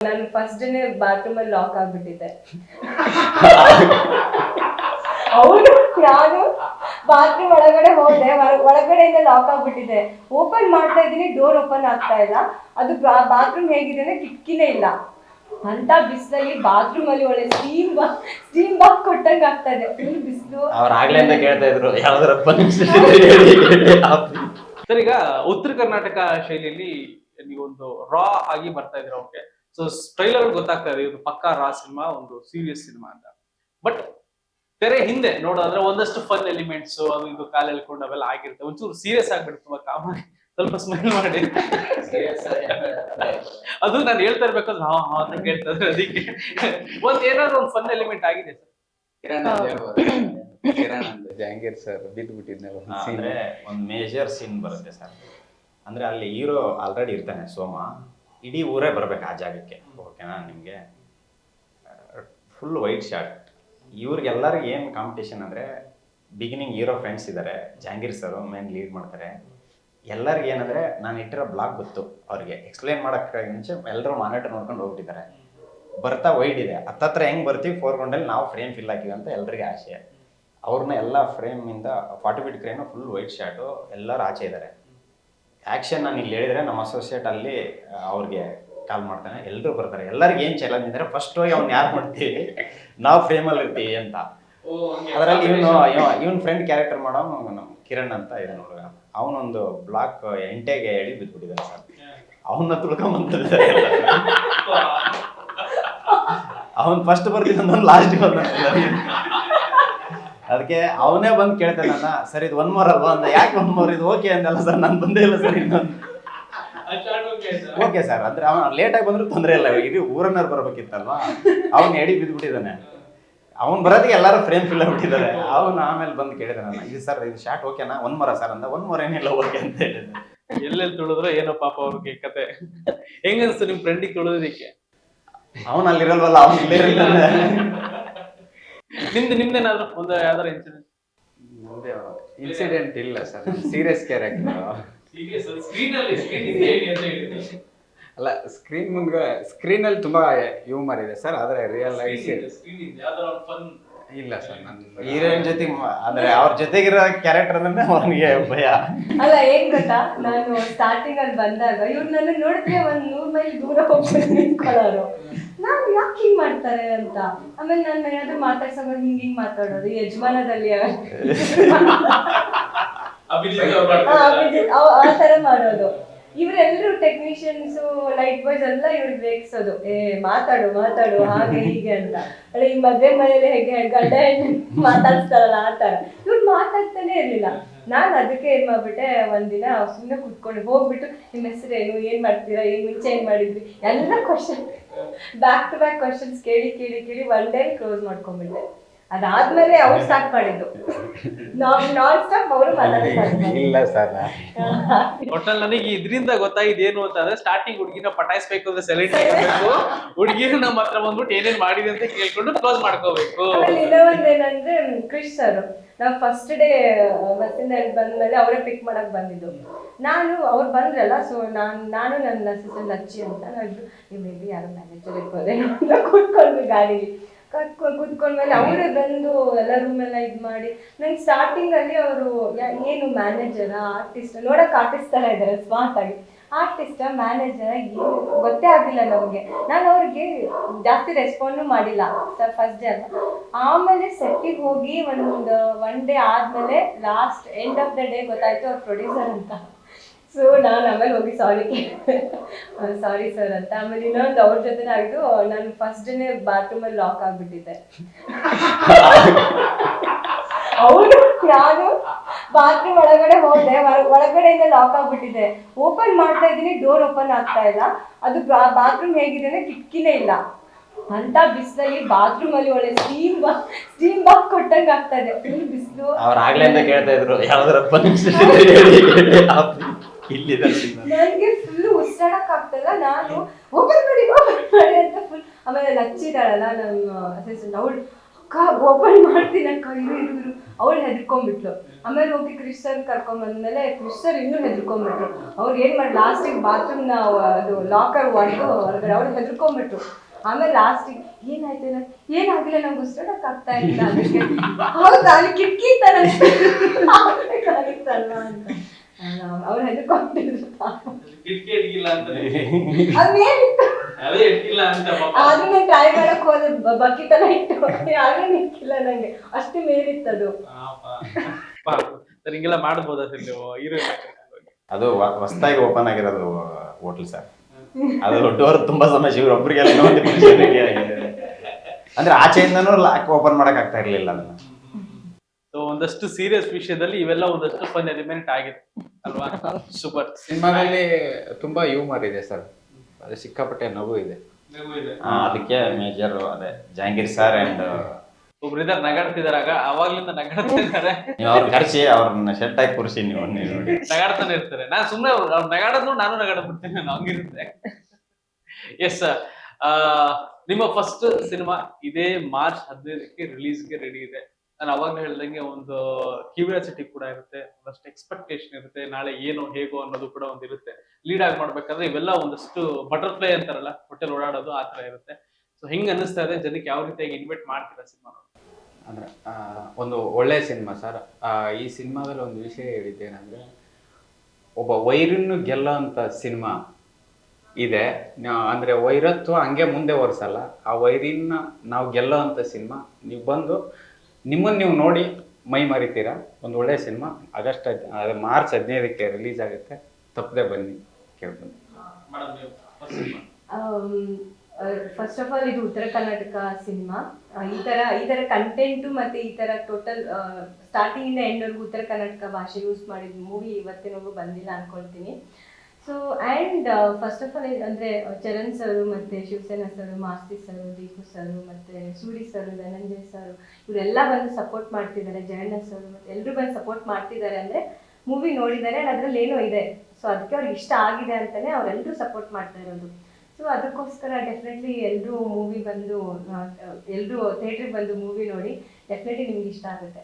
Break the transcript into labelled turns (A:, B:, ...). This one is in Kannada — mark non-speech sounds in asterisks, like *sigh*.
A: ನಾನು ಫಸ್ಟ್ ಡೇನೆ ಬಾತ್ರೂಮ್ ಅಲ್ಲಿ ಲಾಕ್ ಆಗ್ಬಿಟ್ಟಿದ್ದೆ. ಹೌದು ನಾನು ಬಾತ್ರೂಮ್ ಒಳಗಡೆ ಹೋದೆ ಒಳಗಡೆ ಒಳಗಡೆಯಿಂದ ಲಾಕ್ ಆಗ್ಬಿಟ್ಟಿದೆ ಓಪನ್ ಮಾಡ್ತಾ ಇದ್ದೀನಿ ಡೋರ್ ಓಪನ್ ಆಗ್ತಾ ಇಲ್ಲ. ಅದು ಬಾತ್ರೂಮ್ ಹೇಗಿದೆ ಅಂದ್ರೆ ಕಿಟಕಿನೇ ಇಲ್ಲ. ಅಂತ ಬಿಸಿಲಲ್ಲಿ ಬಾತ್ರೂಮ್ ಅಲ್ಲಿ ಒಳ್ಳೆ ಸ್ಟೀಮ್ ಬಾ ಸ್ಟೀಮ್ ಬಾಕ್ ಕೊಟ್ಟಂಗೆ ಆಗ್ತಾ ಇದೆ. ಫುಲ್ ಬಿಸಿಲು.
B: ಅವ್ರು ಅಂತ ಕೇಳ್ತಾ ಇದ್ರು ಯಾವ್ದಾರಪ್ಪ *laughs*
C: ಸರ್ ಈಗ ಉತ್ತರ ಕರ್ನಾಟಕ ಶೈಲಿಯಲ್ಲಿ ನೀವೊಂದು ರಾ ಆಗಿ ಬರ್ತಾ ಇದ್ರ ಓಕೆ ಸೊ ಟ್ರೈಲರ್ ಗೊತ್ತಾಗ್ತಾ ಇದೆ ಇದು ಪಕ್ಕಾ ರಾ ಸಿನಿಮಾ ಒಂದು ಸೀರಿಯಸ್ ಸಿನಿಮಾ ಅಂತ. ಬಟ್ ತೆರೆ ಹಿಂದೆ ನೋಡೋದ್ರೆ ಒಂದಷ್ಟು ಫನ್ ಎಲಿಮೆಂಟ್ಸ್ ಅದು ಇದು ಕಾಲ್ ಎಳ್ಕೊಂಡು ಅವೆಲ್ಲ ಆಗಿರುತ್ತೆ. ಒಂಚೂರು ಸೀರಿಯಸ್ ಆಗ್ಬಿಡ್ತು ತುಂಬಾ ಕಾಮಿಡಿ ಸ್ವಲ್ಪ ಸ್ಮೈಲ್ ಮಾಡಿ. ಅದು ನಾನು ಹೇಳ್ತಾ ಇರ್ಬೇಕಾದ್ರೆ ಹಾ ಹಾ ಅಂತ ಕೇಳ್ತಾರೆ ಅದಕ್ಕೆ. ಒಂದ್ ಏನಾದ್ರು ಒಂದು ಫನ್ ಎಲಿಮೆಂಟ್ ಆಗಿದೆ ಸರ್?
D: ಜಹಾಂಗೀರ್ ಸರ್ ಬಿದ್ದು ಬಿಟ್ಟಿದ್ನಲ್ಲ ಒಂದು scene.
B: ಅಂದ್ರೆ ಒಂದು ಮೇಜರ್ ಸೀನ್ ಬರುತ್ತೆ ಸರ್. ಅಂದ್ರೆ ಅಲ್ಲಿ ಹೀರೋ ಆಲ್ರೆಡಿ ಇರ್ತಾನೆ ಸೋಮ. ಇಡೀ ಊರೇ ಬರಬೇಕು ಆ ಜಾಗಕ್ಕೆ. ಓಕೆನಾ ನಿಮಗೆ ಫುಲ್ ವೈಟ್ ಶಾರ್ಟ್ ಇವ್ರಿಗೆಲ್ಲರಿಗೂ ಏನು ಕಾಂಪಿಟೇಷನ್ ಅಂದರೆ ಬಿಗಿನಿಂಗ್ ಹೀರೋ ಫ್ರೆಂಡ್ಸ್ ಇದ್ದಾರೆ ಜಹಾಂಗೀರ್ ಸರ್ ಮೇನ್ ಲೀಡ್ ಮಾಡ್ತಾರೆ. ಎಲ್ಲರಿಗೆ ಏನಂದರೆ, ನಾನು ಇಟ್ಟಿರೋ ಬ್ಲಾಗ್ ಗೊತ್ತು ಅವ್ರಿಗೆ. ಎಕ್ಸ್ಪ್ಲೈನ್ ಮಾಡೋಕ್ಕೆ ಮುಂಚೆ ಎಲ್ಲರೂ ಮಾನಿಟರ್ ನೋಡ್ಕೊಂಡು ಹೋಗ್ಬಿಟ್ಟಿದ್ದಾರೆ. ಬರ್ತಾ ವೈಡ್ ಇದೆ. ಹತ್ತತ್ರ ಹೆಂಗೆ ಬರ್ತೀವಿ ಫೋರ್ ಗ್ರೌಂಡಲ್ಲಿ ನಾವು ಫ್ರೇಮ್ ಫಿಲ್ ಹಾಕಿವಿ ಅಂತ ಎಲ್ಲರಿಗೆ ಆಸೆ. ಅವ್ರನ್ನ ಎಲ್ಲ ಫ್ರೇಮಿಂದ forty fit crane full white short ಎಲ್ಲರೂ ಆಚೆ ಇದ್ದಾರೆ. ಆ್ಯಕ್ಷನ್ ನಾನು ಇಲ್ಲಿ ಹೇಳಿದರೆ ನಮ್ಮ ಅಸೋಸಿಯೇಟ್ ಅಲ್ಲಿ ಅವ್ರಿಗೆ ಕಾಲ್ ಮಾಡ್ತಾನೆ. ಎಲ್ಲರೂ ಬರ್ತಾರೆ. ಎಲ್ಲರಿಗೂ ಏನು ಚಾಲೆಂಜ್ ಇದ್ದಾರೆ ಫಸ್ಟ್ ಹೋಗಿ ಅವ್ನು ಯಾರು ಮಾಡ್ತೀವಿ ನಾವು ಫ್ರೇಮಲ್ಲಿ ಇರ್ತೀವಿ ಅಂತ. ಅದರಲ್ಲಿ ಇವನು ಇವನ್ ಫ್ರೆಂಡ್ ಕ್ಯಾರೆಕ್ಟರ್ ಮಾಡೋನು ನಮ್ಮ ಕಿರಣ್ ಅಂತ ಇದೆ ನೋಡುವ ಅವನೊಂದು ಬ್ಲಾಕ್ ಎಂಟೆಗೆ ಹೇಳಿ ಬಿದ್ದುಬಿಟ್ಟಿದ್ದಾನೆ ಸರ್. ಅವನ್ನ ತುಳ್ಕೊಂಬಂತ ಅವನ್ ಫಸ್ಟ್ ಬರ್ತಿದ್ದ ಲಾಸ್ಟ್ ಬಂದ ಅದಕ್ಕೆ ಅವನೇ ಬಂದು ಕೇಳ್ತಾನೆ ನನ್ನ ಸರ್ ಇದು ಒನ್ ಮೋರ್ ಅಲ್ವಾ? ಅಂದ ಯಾಕೆ ಒನ್ ಮೋರ್ ಇದು ಓಕೆ ಅಂದಲ್ಲ ಸರ್ ನಾನು ಬಂದೇ ಇಲ್ಲ ಸರ್ ಇನ್ನೊಂದು. ಓಕೆ ಸರ್ ಅಂದ್ರೆ ಅವನು ಲೇಟಾಗಿ ಬಂದ್ರು ತೊಂದರೆ ಇಲ್ಲ ಇಡೀ ಊರನ್ನಾರು ಬರ್ಬೇಕಿತ್ತಲ್ವಾ? ಅವ್ನು ಎಡಿ ಬಿದ್ದುಬಿಟ್ಟಿದ್ದಾನೆ ಅವ್ನು ಬರೋದಕ್ಕೆ ಎಲ್ಲರೂ ಫ್ರೇಮ್ ಫಿಲ್ ಆಗ್ಬಿಟ್ಟಿದ್ದಾರೆ. ಅವನು ಆಮೇಲೆ ಬಂದು ಕೇಳಿದೆ ಇದು ಸರ್ ಇದು ಶಾರ್ಟ್ ಓಕೆನಾ ಒನ್ ಮರ ಸರ್ ಅಂದ ಒನ್ ಮರ ಏನಿಲ್ಲ ಓಕೆ ಅಂತ ಹೇಳಿದೆ.
C: ಎಲ್ಲೆಲ್ಲಿ ತುಳಿದ್ರು ಏನೋ ಪಾಪ ಅವ್ರಿಗೆ ಕತೆ. ಹೆಂಗನ್ಸ್ತು ನಿಮ್ಮ ನಿಮ್ ಫ್ರೆಂಡಿಗೆ ತುಳಿದಿದ್ದಕ್ಕೆ?
B: ಅವನು ಅಲ್ಲಿರಲ್ವಲ್ಲ ಅವ್ನು ಇಲ್ಲೇ ಇರ್ತಾನೆ.
C: ನಿಮ್ದು ನಿಮ್ದೇನಾದ್ರು ಒಂದು ಯಾವ್ದಾರ ಇನ್ಸಿಡೆಂಟ್
D: ಮುಂದೆ ಇನ್ಸಿಡೆಂಟ್ ಇಲ್ಲ ಸರ್. ಸೀರಿಯಸ್ ಕ್ಯಾರೆಕ್ಟರ್ ಅಲ್ಲ ಸ್ಕ್ರೀನ್ ಮುಂದೆ ಸ್ಕ್ರೀನ್ ಅಲ್ಲಿ ತುಂಬಾ ಹ್ಯೂಮರ್ ಇದೆ ಸರ್ ಆದ್ರೆ ರಿಯಲ್ ಲೈಫ್ ಇಲ್ಲ ಸರ್ ನನ್ನ
B: ಹೀರೋಯಿನ್ ಜೊತೆ ಅಂದ್ರೆ ಅವ್ರ ಜೊತೆಗಿರೋ ಕ್ಯಾರೆಕ್ಟರ್ ಅಂದ್ರೆ ಅವನಿಗೆ ಭಯ.
A: ಅಲ್ಲ ಏನ್ ಗೊತ್ತಾ? ನಾನು ಸ್ಟಾರ್ಟಿಂಗ್ ಅಲ್ಲಿ ಬಂದಾಗ ಇವ್ರು ನನ್ನ ನೋಡಿದ್ರೆ ಒಂದ್ ನೂರ್ ಮೈಲ್ ದೂರ ಹೋಗ್ಬಿಟ್ಟು ನಿಂತ್ಕೊಳ್ಳೋರು. ಮಾಡ್ತಾರೆ ಅಂತ. ಆಮೇಲೆ ನಾನು ಏನಾದ್ರು ಮಾತಾಡ್ಸೋಕೆ ಹಿಂಗ್ ಹಿಂಗ್ ಮಾತಾಡೋದು ಯಜಮಾನದಲ್ಲಿ ಆ, ತರ ಮಾಡೋದು. ಇವರೆಲ್ಲರೂ ಟೆಕ್ನಿಷಿಯನ್ಸ್ ಲೈಟ್ ಬಾಯ್ಸ್ ಎಲ್ಲ ಇವ್ರಿಗೆ ರೇಗಿಸೋದು ಏ ಮಾತಾಡು ಮಾತಾಡು ಹಾಗೆ ಹೀಗೆ ಅಂತ. ಅಲ್ಲ ಈ ಮದ್ವೆ ಮನೇಲಿ ಹೇಗೆ ಗಂಡ ಹೆಣ್ಣು ಮಾತಾಡ್ಸ್ತಾರಲ್ಲ ಆತರ ತರ ಇವ್ರು ಮಾತಾಡ್ತಾನೆ ಇರ್ಲಿಲ್ಲ. ನಾನು ಅದಕ್ಕೆ ಏನು ಮಾಡ್ಬಿಟ್ಟೆ ಒಂದಿನ ಸುಮ್ಮನೆ ಕುತ್ಕೊಂಡು. ಹೋಗ್ಬಿಟ್ಟು ನಿಮ್ಮ ಏನು ಏನ್ ಮಾಡ್ತೀರಾ, ಏನ್ ಮುಂಚೆ ಏನ್ ಮಾಡಿದ್ರಿ? ಎಲ್ಲ question back to back questions ಕೇಳಿ ಕೇಳಿ ಕೇಳಿ ಒನ್ ಡೇ ಕ್ಲೋಸ್ ಮಾಡ್ಕೊಂಡ್ಬಿಟ್ಟೆ. ಅದಾದ್ಮೇಲೆ ಅವ್ರು ಸ್ಟಾರ್ಟ್ ಮಾಡಿದ್ದು. ನಾನ್ ನಾನ್ ಸ್ಟಾಪ್ ಅವರು
D: ಇಲ್ಲ ಸರ್
C: ಒಟ್ಟಲ್ ನನಗೆ ಇದರಿಂದ ಗೊತ್ತಾಗಿದೆ ಏನು ಅಂತಂದ್ರೆ ಸ್ಟಾರ್ಟಿಂಗ್ ಹುಡುಗಿನ ಪಟಾಯಿಸ್ಬೇಕು ಅಂದ್ರೆ ಸೆಲೆಕ್ಟ್ ಮಾಡಬೇಕು ಹುಡುಗಿನ ನಮ್ಮ ಹತ್ರ ಬಂದ್ಬಿಟ್ಟು ಏನೇನ್ ಮಾಡಿದೆ ಅಂತ ಕೇಳ್ಕೊಂಡು ಕ್ಲೋಸ್ ಮಾಡ್ಕೋಬೇಕು.
A: ಇನ್ನೊಂದೇನಂದ್ರೆ ಕ್ರಿಶ್ ಸರ್ ನಾವು ಫಸ್ಟ್ ಡೇ ಬಸ್ಸಿಂದ ಬಂದ್ಮೇಲೆ ಅವರೇ ಪಿಕ್ ಮಾಡಕ್ ಬಂದಿದ್ದು. ನಾನು ಅವ್ರು ಬಂದ್ರಲ್ಲ ಸೊ ನಾನು ನಾನು ನನ್ನ ಸಿಸ್ಟರ್ ಲಚ್ಚಿ ಅಂತ ನಾವು ಮೇ ಬಿ ಯಾರೋ ಮ್ಯಾನೇಜರ್ ಇರ್ಬೋದೇನೋ ಅಂತ ಕೂತ್ಕೊಂಡ್ವಿ ಗಾಡೀಲಿ. ಕತ್ಕೊಂಡು ಮೇಲೆ ಅವರೇ ಬಂದು ಎಲ್ಲ ರೂಮ್ ಎಲ್ಲ ಇದ್ ಮಾಡಿ. ನಂಗೆ ಸ್ಟಾರ್ಟಿಂಗ್ ಅಲ್ಲಿ ಅವರು ಏನು ಮ್ಯಾನೇಜರ ಆರ್ಟಿಸ್ಟ್ ನೋಡಕ್ ಆರ್ಟಿಸ್ಟ್ ತರ ಇದ್ದಾರೆ ಸ್ಮಾರ್ಟ್ ಆಗಿ. ಆರ್ಟಿಸ್ಟ್ ಮ್ಯಾನೇಜರ್ ಏನು ಗೊತ್ತೇ ಆಗಿಲ್ಲ ನಮಗೆ. ನಾನು ಅವ್ರಿಗೆ ಜಾಸ್ತಿ ರೆಸ್ಪಾಂಡು ಮಾಡಿಲ್ಲ ಸರ್ ಫಸ್ಟ್ ಡೇ ಅಲ್ಲ ಆಮೇಲೆ ಸೆಟ್ಟಿಗೆ ಹೋಗಿ ಒಂದು ಒನ್ ಡೇ ಆದ್ಮೇಲೆ last end of the day ಗೊತ್ತಾಯ್ತು ಅವ್ರ ಪ್ರೊಡ್ಯೂಸರ್ ಅಂತ. ಸೊ ನಾನು ಆಮೇಲೆ ಹೋಗಿ ಸಾರಿ ಸಾರಿ ಸರ್ ಅಂತ. ಆಮೇಲೆ ಇನ್ನೊಂದು ಅವ್ರ ಜೊತೆ ಆಗಿದ್ದು ನಾನು ಫಸ್ಟ್ ಡೇನೆ ಬಾತ್ರೂಮಲ್ಲಿ ಲಾಕ್ ಆಗ್ಬಿಟ್ಟಿದ್ದೆ. ಹೌದು ನಾನು ಬಾತ್ರೂಮ್ ಒಳಗಡೆ ಹೋದೆ. ಒಳಗಡೆಯಿಂದ ಲಾಕ್ ಆಗ್ಬಿಟ್ಟಿದೆ ಓಪನ್ ಮಾಡ್ತಾ ಇದ್ದೀನಿ ಡೋರ್ ಓಪನ್ ಆಗ್ತಾ ಇಲ್ಲ. ಅದು ಬಾತ್ರೂಮ್ ಹೇಗಿದೆ ಅಂದ್ರೆ ಕಿಟಕಿನೇ ಇಲ್ಲ. ಅಂತ ಬಿಸಿಲಲ್ಲಿ ಬಾತ್ರೂಮ್ ಅಲ್ಲಿ ಒಳ್ಳೆ ಸ್ಟೀಮ್ ಸ್ಟೀಮ್ ಬಾಕ್ ಕೊಟ್ಟಂಗೆ ಆಗ್ತಾ ಇದೆ. ಫುಲ್ ಬಿಸಿಲು.
B: ಅವ್ರು ಅಂತ ಕೇಳ್ತಾ ಇದ್ರು. ಯಾವ್ದಾರಪ್ಪ *laughs* ಇಲ್ಲಿದ್ದಾರೆ
A: ನನಗೆ ಫುಲ್ ಉಸಿರಾಡಕ್ ಆಗ್ತಲ್ಲ ನಾನು ಓಪನ್ ಮಾಡಿ ಓಪನ್ ಮಾಡಿ ಅಂತ ಫುಲ್ ಆಮೇಲೆ ಲಚ್ಚಿದಾಳಲ್ಲ ನಮ್ಮ ಅಸಿಸ್ಟೆಂಟ್ ಅವಳು ಅಕ್ಕ ಓಪನ್ ಮಾಡ್ತೀನಿ ಅಕ್ಕ ಇರು ಇರು ಇರು. ಅವಳು ಹೆದರ್ಕೊಂಡ್ಬಿಟ್ಲು. ಆಮೇಲೆ ಹೋಗಿ ಕ್ರಿಶ್ ಸರ್ ಕರ್ಕೊಂಡ್ ಬಂದ್ಮೇಲೆ ಕ್ರಿಶ್ ಸರ್ ಇನ್ನೂ ಹೆದರ್ಕೊಂಡ್ಬಿಟ್ರು. ಅವ್ರು ಏನ್ ಮಾಡಿ ಲಾಸ್ಟಿಗೆ ಬಾತ್ರೂಮ್ನ ಅದು ಲಾಕರ್ ಒಡೆದು ಹೊರಗಡೆ ಅವ್ರು ಹೆದರ್ಕೊಂಡ್ಬಿಟ್ರು. ಆಮೇಲೆ ಲಾಸ್ಟಿಗೆ ಏನಾಯ್ತು ಏನ ಏನಾಗಿಲ್ಲ ನಂಗೆ ಉಸಿರಾಡಕ್ ಆಗ್ತಾ ಇಲ್ಲ. ಅದಕ್ಕೆ ಹೌದಾ? ಕಿಟಕಿ ತರ *laughs* ಅಂತ. ಅವ್ರು ಹೆದರ್ಕೊಂಡಿದ್ರು
C: ಅದೇ ಅಂತ. ಪಾಪ.
A: ಟ್ರೈ ಮಾಡಕ್ ಹೋದೆ ಬಕೆಟ್ ಎಲ್ಲ ಇಟ್ಟು ನಿಂತಿಲ್ಲ ನಂಗೆ. ಅಷ್ಟು ಮೇಲಿತ್ತದು
C: ಪಾಪ. ಪಾಪ. ಸರ್ ಹಿಂಗೆಲ್ಲ ಮಾಡ್ಬೋದಾ ಸರ್ ನೀವು?
B: ಅದು ಹೊಸದಾಗಿ ಓಪನ್ ಆಗಿರೋದು ಹೋಟ್ಲ್ ಸರ್. ಅದು ಡೋರ್ ತುಂಬಾ ಒಂದು ಖುಷಿಯಾಗಿ ಆಗಿದೆ. ಅಂದ್ರೆ ಆಚೆಯಿಂದನೂ ಲಾಕ್ ಓಪನ್ ಮಾಡಕ್ ಆಗ್ತಾ ಇರ್ಲಿಲ್ಲ ಅದನ್ನ.
C: ಸೊ ಒಂದಷ್ಟು ಸೀರಿಯಸ್ ವಿಷಯದಲ್ಲಿ ಇವೆಲ್ಲ ಒಂದಷ್ಟು ಫನ್ ಎಲಿಮೆಂಟ್ ಆಗಿದೆ ಅಲ್ವಾ? ಸೂಪರ್
D: ಸಿನಿಮಾದಲ್ಲಿ ತುಂಬಾ ಹ್ಯೂಮರ್ ಇದೆ ಸರ್. ಅದು ಸಿಕ್ಕಾಪಟ್ಟೆ ನಗು ಇದೆ.
B: ಅದಕ್ಕೆ ಮೇಜರ್ ಅದೇ ಜಹಾಂಗೀರ್ ಸರ್ ಅಂಡ್
C: ಒಬ್ರು ಇದಾರೆ ನಗಾಡ್ತಿದಾರಾಗ ಅವಾಗ್ಲಿಂದ ನಗಾಡ್ತಿದ್ದಾರೆ.
B: ನೀವು ಖರ್ಚಿ ಕರ್ಸಿ ಅವ್ರನ್ನ ಶೆಟ್ ಆಗಿ ಕೂರಿಸಿ ನೀವು ನೀವು ನೋಡಿ.
C: ನಗಾಡ್ತಾನೆ ಇರ್ತಾರೆ. ನಾನು ಸುಮ್ಮನೆ ಅವ್ರು ನಗಾಡೋದು ನಾನು ನಗಾಡ ಬಿಡ್ತೀನಿ ನಾನು ಹಂಗಿರುತ್ತೆ. ಎಸ್ ನಿಮ್ಮ ಫಸ್ಟ್ ಸಿನಿಮಾ ಇದೇ ಮಾರ್ಚ್ ಹದಿನೈದಕ್ಕೆ ರಿಲೀಸ್ಗೆ ರೆಡಿ ಇದೆ. ನಾನು ಅವಾಗ ಹೇಳ್ದಂಗೆ ಒಂದು ಕ್ಯೂರಿಯಾಸಿಟಿ ಕೂಡ ಇರುತ್ತೆ, ಒಂದಷ್ಟು ಎಕ್ಸ್ಪೆಕ್ಟೇಷನ್ ಇರುತ್ತೆ, ನಾಳೆ ಏನು, ಹೇಗೋ ಅನ್ನೋದು ಕೂಡ ಒಂದು ಇರುತ್ತೆ. ಲೀಡ್ ಆಗಿ ಮಾಡ್ಬೇಕಾದ್ರೆ ಇವೆಲ್ಲ ಒಂದಷ್ಟು ಬಟರ್ಫ್ಲೈ ಅಂತಾರಲ್ಲ ಹೋಟೆಲ್ ಓಡಾಡೋದು ಆ ಥರ ಇರುತ್ತೆ. ಸೊ ಹೆಂಗ್ ಅನ್ನಿಸ್ತಾ ಇದೆ, ಜನಕ್ಕೆ ಯಾವ ರೀತಿಯಾಗಿ ಇನ್ವೈಟ್ ಮಾಡ್ತೀರಾ ಸಿನಿಮಾ
D: ಅಂದ್ರೆ ಒಂದು ಒಳ್ಳೆ ಸಿನಿಮಾ ಸರ್. ಈ ಸಿನಿಮಾದಲ್ಲಿ ಒಂದು ವಿಷಯ ಹೇಳಿದ್ದೇನೆಂದ್ರೆ, ಒಬ್ಬ ವೈರನ್ನು ಗೆಲ್ಲೋ ಅಂತ ಸಿನಿಮಾ ಇದೆ. ಅಂದ್ರೆ ವೈರತ್ವ ಹಂಗೆ ಮುಂದೆ ಒರೆಸಲ್ಲ ಆ ವೈರಿನ ನಾವು ಗೆಲ್ಲೋ ಅಂಥ ಸಿನಿಮಾ. ನೀವು ಬಂದು ನಿಮ್ಮನ್ನು ನೀವು ನೋಡಿ ಮೈ ಮರಿತೀರಾ? ಒಂದು ಒಳ್ಳೆ ಸಿನಿಮಾ. ಆಗಸ್ಟ್ ಹದ್- ಅದು ಮಾರ್ಚ್ ಹದಿನೈದಕ್ಕೆ ರಿಲೀಸ್ ಆಗುತ್ತೆ. ತಪ್ಪದೆ ಬನ್ನಿ
C: ಕೇಳ್ಬೋದು.
A: ಫಸ್ಟ್ ಆಫ್ ಆಲ್ ಇದು ಉತ್ತರ ಕರ್ನಾಟಕ ಸಿನಿಮಾ. ಈ ತರ ಈ ತರ ಕಂಟೆಂಟು ಮತ್ತೆ ಈ ತರ ಟೋಟಲ್ ಸ್ಟಾರ್ಟಿಂಗ್ ಇಂದ ಎಂಡ್ವರೆಗೂ ಉತ್ತರ ಕರ್ನಾಟಕ ಭಾಷೆ ಯೂಸ್ ಮಾಡಿದ ಮೂವಿ ಇವತ್ತಿನವರೆಗೂ ಬಂದಿಲ್ಲ ಅನ್ಕೊಳ್ತೀನಿ. So and first of all ಅಂದರೆ, ಚರಣ್ ಸರು ಮತ್ತು ಶಿವಸೇನಾ ಸರು ಮಾಸ್ತಿ ಸರು ದೀಪು ಸರು ಮತ್ತು ಸೂರಿ ಸರು ಧನಂಜಯ್ ಸರು ಇವರೆಲ್ಲ ಬಂದು ಸಪೋರ್ಟ್ ಮಾಡ್ತಿದ್ದಾರೆ, ಜಯಣ್ಣ ಸರು ಮತ್ತು ಎಲ್ಲರೂ ಬಂದು ಸಪೋರ್ಟ್ ಮಾಡ್ತಿದ್ದಾರೆ ಅಂದರೆ ಮೂವಿ ನೋಡಿದ್ದಾರೆ ಆ್ಯಂಡ್ ಅದರಲ್ಲಿ ಏನೋ ಇದೆ. ಸೊ ಅದಕ್ಕೆ ಅವ್ರಿಗೆ ಇಷ್ಟ ಆಗಿದೆ ಅಂತಲೇ ಅವರೆಲ್ಲರೂ ಸಪೋರ್ಟ್ ಮಾಡ್ತಾ ಇರೋದು. ಸೊ ಅದಕ್ಕೋಸ್ಕರ ಡೆಫಿನೆಟ್ಲಿ ಎಲ್ಲರೂ ಮೂವಿ ಬಂದು ಎಲ್ಲರೂ ಥಿಯೇಟ್ರಿಗೆ ಬಂದು ಮೂವಿ ನೋಡಿ ಡೆಫಿನೆಟ್ಲಿ ನಿಮ್ಗೆ ಇಷ್ಟ ಆಗುತ್ತೆ.